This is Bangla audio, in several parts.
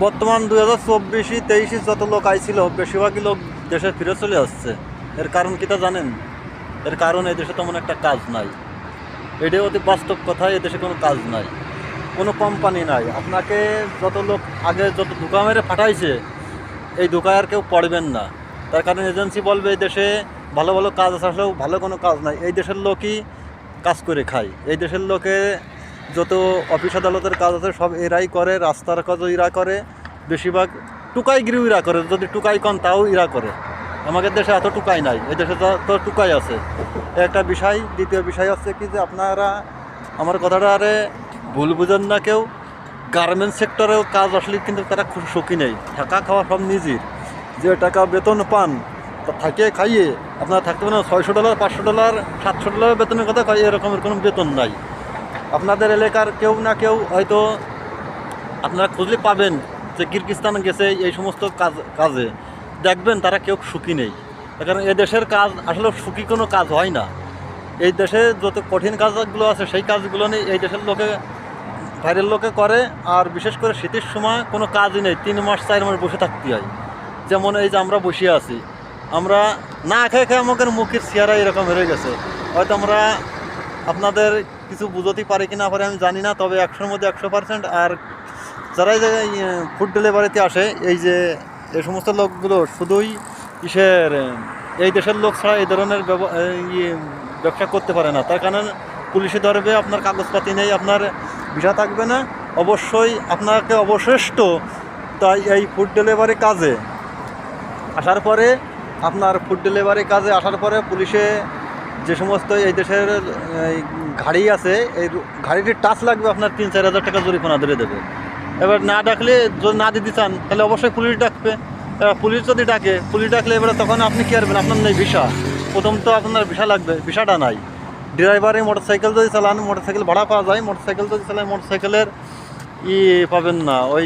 বর্তমান দু হাজার চব্বিশে তেইশে যত লোক আইছিল, বেশিরভাগই লোক দেশে ফিরে চলে আসছে। এর কারণ কিটা জানেন? এর কারণ দেশে তেমন একটা কাজ নাই। এটাই অতি বাস্তব কথা দেশে কোনো কাজ নাই। কোনো কোম্পানি নাই। আপনাকে যত লোক আগে যত ধোকা মেরে ফাটাইছে এই ধোকায় আর কেউ পড়বেন না। তার কারণ এজেন্সি বলবে, এই দেশে ভালো ভালো কাজ আসলেও ভালো কোনো কাজ নাই। এই দেশের লোকই কাজ করে খায়। এই দেশের লোকে যত অফিস আদালতের কাজ আছে, সব এরাই করে, রাস্তার কাজও এরা করে, বেশিরভাগ টুকাই গিরিও ইরা করে, যদি টুকাই কন তাও ইরা করে। আমাদের দেশে এত টুকাই নাই, এই দেশে তো টুকাই আছে। একটা বিষয়, দ্বিতীয় বিষয় হচ্ছে কি যে আপনারা আমার কথাটা আরে ভুল বুঝেন না কেউ। গার্মেন্টস সেক্টরেও কাজ আসলে কিন্তু তারা খুব সুখী নেই। থাকা খাওয়া সব নিজের। যে টাকা বেতন পান, তা থাকে খাইয়ে। আপনারা থাকতে পারেন ছয়শো ডলার, পাঁচশো ডলার, সাতশো ডলার বেতনের কথা খাই এরকমের কোনো বেতন নাই। আপনাদের এলাকার কেউ না কেউ হয়তো আপনারা খুঁজলে পাবেন যে কিরগিস্তান গেছে এই সমস্ত কাজ, কাজে। দেখবেন তারা কেউ সুখী নেই। কারণ দেশের কাজ আসলে সুখী কোনো কাজ হয় না। এই দেশে যত কঠিন কাজগুলো আছে, সেই কাজগুলো নেই এই দেশের লোকে, বাইরের লোকে করে, আর বিশেষ করে শীতের সময় কোনো কাজই নেই। তিন মাস, চার মাস বসে থাকতে হয়। যেমন এই যে আমরা বসে আছি। আমরা না খেয়ে খেয়ে আমাদের মুখের চেহারা এরকম হয়ে গেছে। হয়তো আমরা আপনাদের কিছু বুঝতে পারে কি না পারে আমি জানি না, তবে একশোর মধ্যে একশো পার্সেন্ট আর যারা এই জায়গায় ফুড ডেলিভারিতে আসে, এই যে এই সমস্ত লোকগুলো শুধুই ইসের এই দেশের লোক ছাড়া এই ধরনের ব্যব- ব্যবসা করতে পারে না। তার কারণ পুলিশে ধরবে, আপনার কাগজপাতি নেই, আপনার ভিসা থাকবে না। অবশ্যই আপনাকে অবশিষ্ট তাই এই ফুড ডেলিভারি কাজে। আসার পরে আপনার ফুড ডেলিভারি কাজে আসার পরে পুলিশে যে সমস্ত এই দেশের গাড়ি আছে, এই গাড়িটির টাচ লাগবে আপনার তিন, চার হাজার টাকা জরিমানা ধরে দেবে। এবার না ডাকলে যদি না দিতে চান, তাহলে অবশ্যই পুলিশ ডাকবে। এবার পুলিশ যদি ডাকে, পুলিশ ডাকলে এবারে তখন আপনি কি করবেন আপনার নেই ভিসা। প্রথম তো আপনার ভিসা লাগবে, ভিসাটা নাই। ড্রাইভারে মোটর সাইকেল যদি চালান মোটর সাইকেল ভাড়া পাওয়া যায় মোটর সাইকেল যদি চালান মোটর সাইকেলের ই পাবেন না, ওই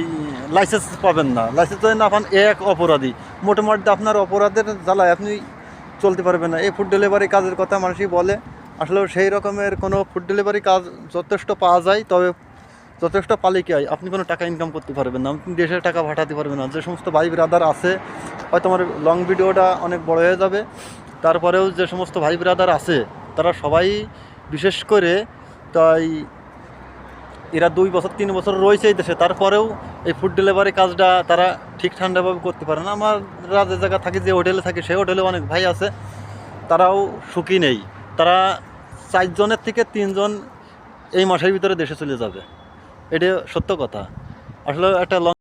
লাইসেন্স পাবেন না। লাইসেন্স যদি না পান, এক অপরাধী। মোটামুটি আপনার অপরাধের জ্বালায় আপনি চলতে পারবে না। এই ফুড ডেলিভারি কাজের কথা মানুষই বলে। আসলে সেই রকমের কোনো ফুড ডেলিভারি কাজ যথেষ্ট পাওয়া যায়, তবে যথেষ্ট পালে কি হয়? আপনি কোনো টাকা ইনকাম করতে পারবেন না। আপনি দেশের টাকা পাঠাতে পারবেন না। যে সমস্ত ভাই ব্রাদার আছে, হয়তো আমার লং ভিডিওটা অনেক বড় হয়ে যাবে। তারপরেও যে সমস্ত ভাই ব্রাদার আছে, তারা সবাই বিশেষ করে তাই এরা দুই বছর, তিন বছর রয়েছে এই দেশে। তারপরেও এই ফুড ডেলিভারি কাজটা তারা ঠিক ঠান্ডাভাবে করতে পারে না। আমার যে জায়গা থাকে, যে হোটেলে থাকে সেই হোটেলে অনেক ভাই আছে। তারাও সুখী নেই। তারা চারজনের থেকে তিনজন এই মাসের ভিতরে দেশে চলে যাবে। এটা সত্য কথা। আসলে একটা